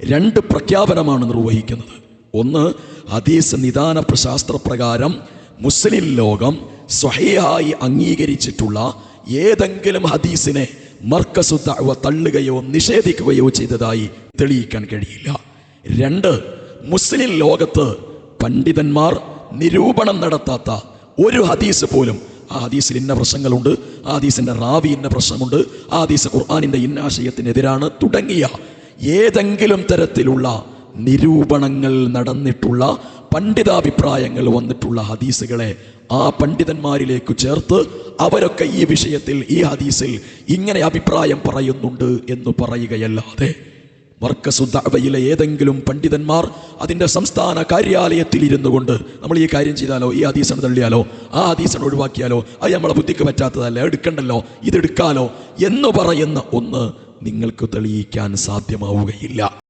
രണ്ട് പ്രഖ്യാപനമാണ് നിർവഹിക്കുന്നത്. ഒന്ന് ഹദീസ് നിദാന ശാസ്ത്രപ്രകാരം മുസ്ലിം ലോകം സ്വഹയായി അംഗീകരിച്ചിട്ടുള്ള ഏതെങ്കിലും ഹദീസിനെ മർക്കസു ദഅവ തള്ളുകയോ നിഷേധിക്കുകയോ ചെയ്തതായി തെളിയിക്കാൻ കഴിയില്ല. രണ്ട് മുസ്ലിം ലോകത്ത് പണ്ഡിതന്മാർ നിരൂപണം നടത്താത്ത ഒരു ഹദീസ് പോലും ആ ഹദീസിൽ ഇന്ന പ്രശ്നങ്ങളുണ്ട് ആ ഹദീസിന്റെ റാവി ഇന്ന പ്രശ്നമുണ്ട് ആ ഹദീസ് ഖുർആാനിന്റെ ഇന്നാശയത്തിനെതിരാണ് തുടങ്ങിയ ഏതെങ്കിലും തരത്തിലുള്ള നിരൂപണങ്ങൾ നടന്നിട്ടുള്ള പണ്ഡിതാഭിപ്രായങ്ങൾ വന്നിട്ടുള്ള ഹദീസുകളെ ആ പണ്ഡിതന്മാരിലേക്ക് ചേർത്ത് അവരൊക്കെ ഈ വിഷയത്തിൽ ഈ ഹദീസിൽ ഇങ്ങനെ അഭിപ്രായം പറയുന്നുണ്ട് എന്ന് പറയുകയല്ലാതെ മർക്കസുദ്ദവയിലെ ഏതെങ്കിലും പണ്ഡിതന്മാർ അതിന്റെ സംസ്ഥാന കാര്യാലയത്തിൽ ഇരുന്നു കൊണ്ട് നമ്മൾ ഈ കാര്യം ചെയ്താലോ ഈ ഹദീസണ് തള്ളിയാലോ ആ ഹദീസണ് ഒഴിവാക്കിയാലോ അത് നമ്മളെ ബുദ്ധിക്ക് പറ്റാത്തതല്ല എടുക്കണ്ടല്ലോ ഇതെടുക്കാലോ എന്ന് പറയുന്ന ഒന്ന് നിങ്ങൾക്ക് തെളിയിക്കാൻ സാധ്യമാവുകയില്ല.